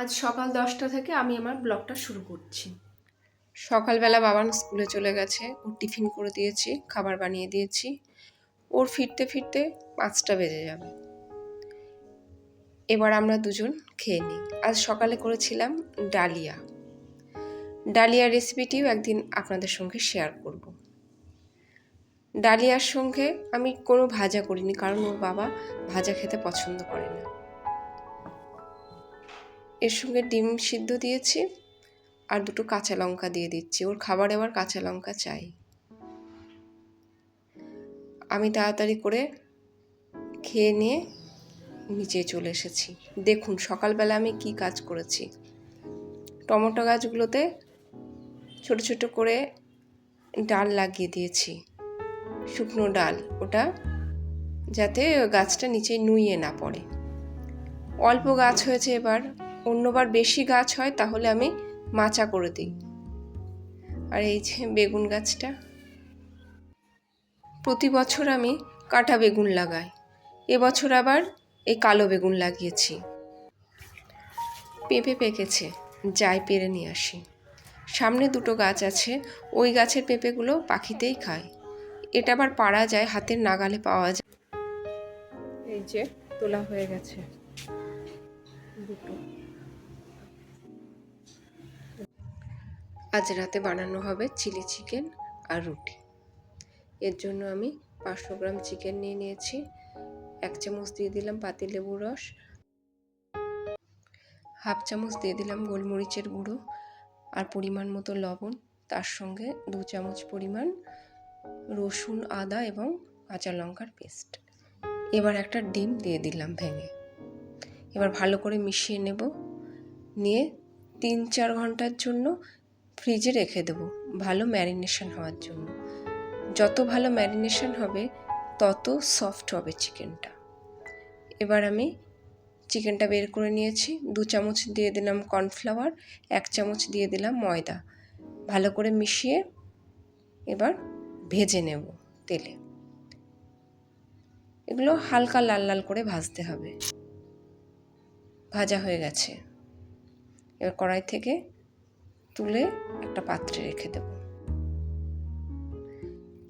আজ সকাল দশটা থেকে আমি আমার ব্লগটা শুরু করছি। সকালবেলা বাবান স্কুলে চলে গেছে, ওর টিফিন করে দিয়েছি, খাবার বানিয়ে দিয়েছি। ওর ফিরতে ফিরতে পাঁচটা বেজে যাবে। এবার আমরা দুজন খেয়ে নিই। আজ সকালে করেছিলাম ডালিয়া। ডালিয়া রেসিপিটিও একদিন আপনাদের সঙ্গে শেয়ার করব। ডালিয়ার সঙ্গে আমি কোনো ভাজা করিনি, কারণ ওর বাবা ভাজা খেতে পছন্দ করে না। এর সঙ্গে ডিম সিদ্ধ দিয়েছি আর দুটো কাঁচা লঙ্কা দিয়ে দিচ্ছি। ওর খাবার এবার কাঁচা লঙ্কা চাই। আমি তাড়াতাড়ি করে খেয়ে নিয়ে নিচে চলে এসেছি। দেখুন, সকালবেলা আমি কি কাজ করেছি। টমেটো গাছগুলোতে ছোট ছোট করে ডাল লাগিয়ে দিয়েছি। শুকনো ডাল, ওটা যাতে গাছটা নিচে নুইয়ে না পড়ে। অল্প গাছ হয়েছে এবার। অন্যবার বেশি গাছ হয়, তাহলে আমি মাচা করে দিই। আর এই যে বেগুন গাছটা। প্রতি বছর আমি কাটা বেগুন লাগাই। এবছর আবার এই কালো বেগুন লাগিয়েছি। পেঁপে পেকেছে, যাই পেরে নিয়ে আসি। সামনে দুটো গাছ আছে, ওই গাছের পেঁপেগুলো পাখিতেই খায়। এটা আবার পাড়া যায়, হাতের নাগালে পাওয়া যায়। এই যে তোলা হয়ে গেছে। দুটো। আজ রাতে বানানো হবে চিলি চিকেন আর রুটি। এর জন্য আমি পাঁচশো গ্রাম চিকেন নিয়ে নিয়েছি, এক চামচ দিয়ে দিলাম পাতিলেবুর রস, হাফ চামচ দিয়ে দিলাম গোলমরিচের গুঁড়ো আর পরিমাণ মতো লবণ। তার সঙ্গে দু চামচ পরিমাণ রসুন, আদা এবং কাঁচা লঙ্কার পেস্ট। এবার একটা ডিম দিয়ে দিলাম ভেঙে। এবার ভালো করে মিশিয়ে নেব। নিয়ে তিন চার ঘণ্টার জন্য ফ্রিজে রেখে দেবো ভালো ম্যারিনেশন হওয়ার জন্য। যত ভালো ম্যারিনেশন হবে, তত সফট হবে চিকেনটা। এবার আমি চিকেনটা বের করে নিয়েছি। দু চামচ দিয়ে দিলাম কর্নফ্লাওয়ার, এক চামচ দিয়ে দিলাম ময়দা। ভালো করে মিশিয়ে এবার ভেজে নেব তেলে। এগুলো হালকা লাল লাল করে ভাজতে হবে। ভাজা হয়ে গেছে। এবার কড়াই থেকে তুলে একটা পাত্রে রেখে দেব।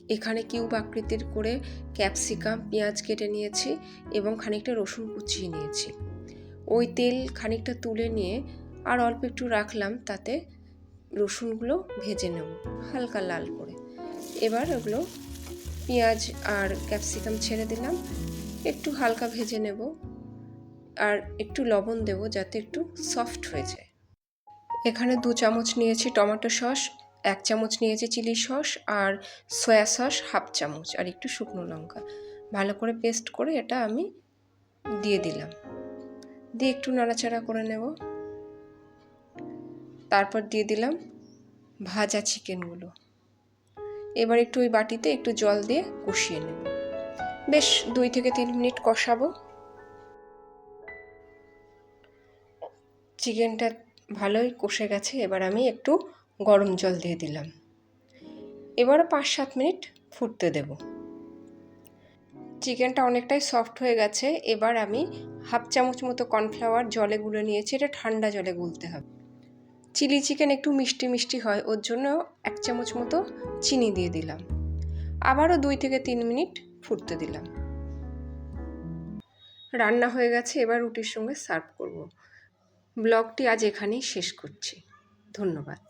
এখানে কিউব আকৃতির করে ক্যাপসিকাম, পেঁয়াজ কেটে নিয়েছি এবং খানিকটা রসুন কুচিয়ে নিয়েছি। ওই তেল খানিকটা তুলে নিয়ে আর অল্প একটু রাখলাম তাতে রসুনগুলো ভেজে নেব হালকা লাল করে। এবার ওগুলো পেঁয়াজ আর ক্যাপসিকাম ছেড়ে দিলাম, একটু হালকা ভেজে নেব আর একটু লবণ দেব যাতে একটু সফট হয়ে যায়। এখানে দু চামচ নিয়েছি টমেটো সস, এক চামচ নিয়েছি চিলি সস আর সয়া সস হাফ চামচ আর একটু শুকনো লঙ্কা। ভালো করে পেস্ট করে এটা আমি দিয়ে দিলাম। দিয়ে একটু নাড়াচাড়া করে নেব। তারপর দিয়ে দিলাম ভাজা চিকেনগুলো। এবার একটু ওই বাটিতে একটু জল দিয়ে কষিয়ে নেব। বেশ দুই থেকে তিন মিনিট কষাবো। চিকেনটা ভালোই কষে গেছে, এবার আমি একটু গরম জল দিয়ে দিলাম। এবারও পাঁচ সাত মিনিট ফুটতে দেব। চিকেনটা অনেকটাই সফট হয়ে গেছে, এবার আমি হাফ চামচ মতো কর্নফ্লাওয়ার জলে গুলে নিয়েছি, এটা ঠান্ডা জলে গুলতে হবে। চিলি চিকেন একটু মিষ্টি মিষ্টি হয়, ওর জন্য এক চামচ মতো চিনি দিয়ে দিলাম। আবারও দুই থেকে তিন মিনিট ফুটতে দিলাম। রান্না হয়ে গেছে, এবার রুটির সঙ্গে সার্ভ করব। ব্লগটি আজ এখানেই শেষ করছি। ধন্যবাদ।